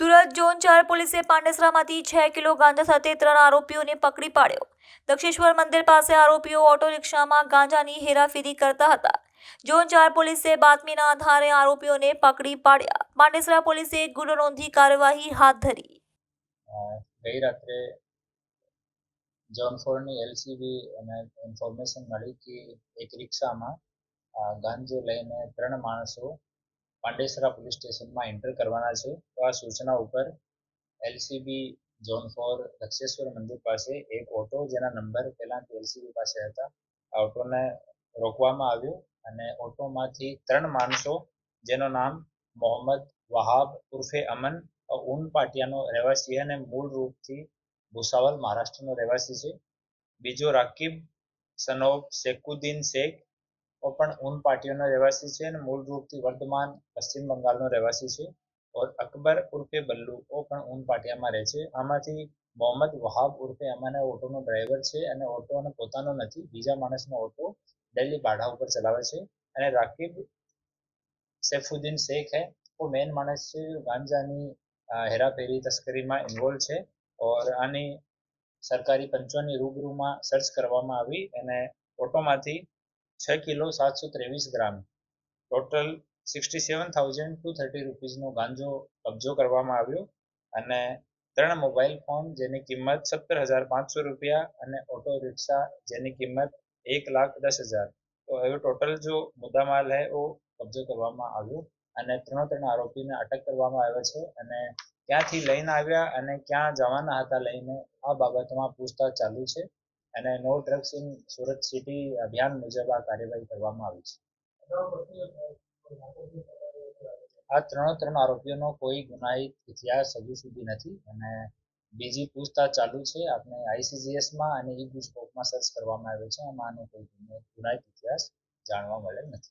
Surat zone ચાર પોલીસે પાંડેસરામાંથી છ કિલો ગાંજા સાથે ત્રણ આરોપીઓને પકડી પાડ્યો. દક્ષેશ્વર મંદિર પાસે આરોપીઓ ઓટો રિક્ષામાં ગાંજાની હેરાફેરી કરતા હતા. ઝોન ચાર પોલીસે બાતમીના આધારે આરોપીઓને પકડી પાડ્યા. પાંડેસરા પોલીસે ગુનો નોંધી કાર્યવાહી હાથ ધરી. ગઈ રાત્રે ઝોન ફોરની એલસીબી અને ઇન્ફોર્મેશન મળી કે એક રિક્ષામાં ગાંજો લઈને ત્રણ માણસો પાંડેસરા પોલીસ સ્ટેશનમાં એન્ટર કરવાના છે. તો આ સૂચના ઉપર એલસીબી ઝોન ફોર દક્ષેશ્વર મંદિર પાસે એક ઓટો જેના નંબર પહેલાંથી એલસીબી પાસે હતા. આ ઓટોને રોકવામાં આવ્યો અને ઓટોમાંથી ત્રણ માણસો, જેનું નામ મોહમ્મદ વહાબ ઉર્ફે અમન, ઉન પાટિયાનો રહેવાસી અને મૂળ રૂપથી ભુસાવલ મહારાષ્ટ્રનો રહેવાસી છે. બીજો રાકીબ સનોબ શેખુદ્દીન શેખ પણ ઊન પાટિયાનો રહેવાસી છે અને મૂળ રૂપથી વર્ધમાન પશ્ચિમ બંગાળનો રહેવાસી છે. ઓર અકબર ઉર્ફે બલ્લુ, ઓ પણ ઊન પાટિયામાં રહે છે. આમાંથી મોહમ્મદ વહાબ ઉર્ફે અમાના ઓટોનો ડ્રાઈવર છે અને ઓટો અને પોતાનો નથી, બીજા માણસનો ઓટો દિલ્હી ભાડા ઉપર ચલાવે છે. અને રાકીબ સૈફુદ્દીન શેખ હે, ઓ મેઇન માણસ છે, ગાંજાની હેરાફેરી તસ્કરીમાં ઇન્વોલ્વ છે. ઓર આની સરકારી પંચોની રૂબરૂમાં સર્ચ કરવામાં આવી અને ઓટોમાંથી છ કિલો સાતસો ત્રેવીસ gram. Total sixty seven thousand two thirty રૂપીઝનો ગાંજો કબજો કરવામાં આવ્યો અને ત્રણ મોબાઈલ ફોન જેની કિંમત સત્તર હજાર પાંચસો રૂપિયા અને ઓટો રિક્ષા જેની કિંમત એક લાખ દસ હજાર. તો એવો ટોટલ જો મુદ્દામાલ હે ઓ કબજો કરવામાં આવ્યો અને ત્રણો ત્રણ આરોપીને અટક કરવામાં આવ્યા છે અને ક્યાંથી લઈને આવ્યા અને ક્યાં જવાના હતા લઈને આ બાબતમાં પૂછતાછ ચાલુ છે. અને no drugs in Surat city અભિયાન મુજબ આ કાર્યવાહી કરવામાં આવી છે. આ ત્રણ ત્રણ આરોપીઓનો કોઈ ગુનાહિત ઇતિહાસ હજુ સુધી નથી અને બીજી પૂછતાછ ચાલુ છે. આપણે આઈસીજીએસમાં અને ઈ ગુજકોપમાં સર્ચ કરવામાં આવ્યો છે. આમાં કોઈ ગુનો- ગુનાહિત ઇતિહાસ જાણવા મળેલ નથી.